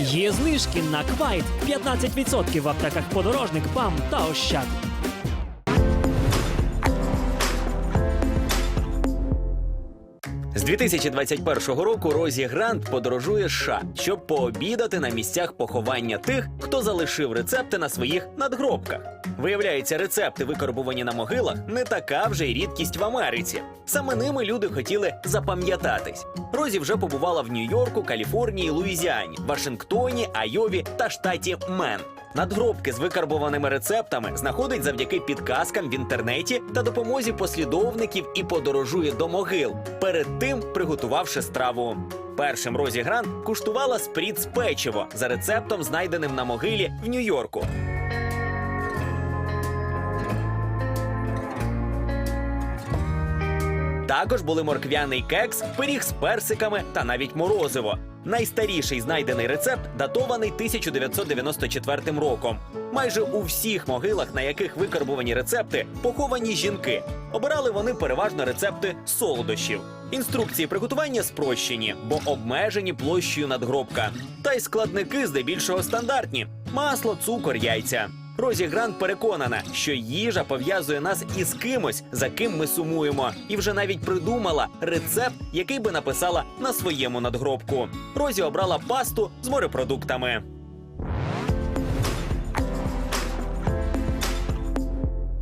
Є знижки на квайт 15% в аптеках подорожник, ПАМ та Ощад. З 2021 року Розі Грант подорожує США, щоб пообідати на місцях поховання тих, хто залишив рецепти на своїх надгробках. Виявляється, рецепти, викарбувані на могилах, не така вже й рідкість в Америці. Саме ними люди хотіли запам'ятатись. Розі вже побувала в Нью-Йорку, Каліфорнії, Луїзіані, Вашингтоні, Айові та штаті Мен. Надгробки з викарбованими рецептами знаходить завдяки підказкам в інтернеті та допомозі послідовників і подорожує до могил, перед тим приготувавши страву. Першим Розі Грант куштувала спріц печиво за рецептом, знайденим на могилі в Нью-Йорку. Також були морквяний кекс, пиріг з персиками та навіть морозиво. Найстаріший знайдений рецепт датований 1994 роком. Майже у всіх могилах, на яких викарбувані рецепти, поховані жінки. Обирали вони переважно рецепти солодощів. Інструкції приготування спрощені, бо обмежені площею надгробка. Та й складники здебільшого стандартні: масло, цукор, яйця. Розі Грант переконана, що їжа пов'язує нас із кимось, за ким ми сумуємо, і вже навіть придумала рецепт, який би написала на своєму надгробку. Розі обрала пасту з морепродуктами.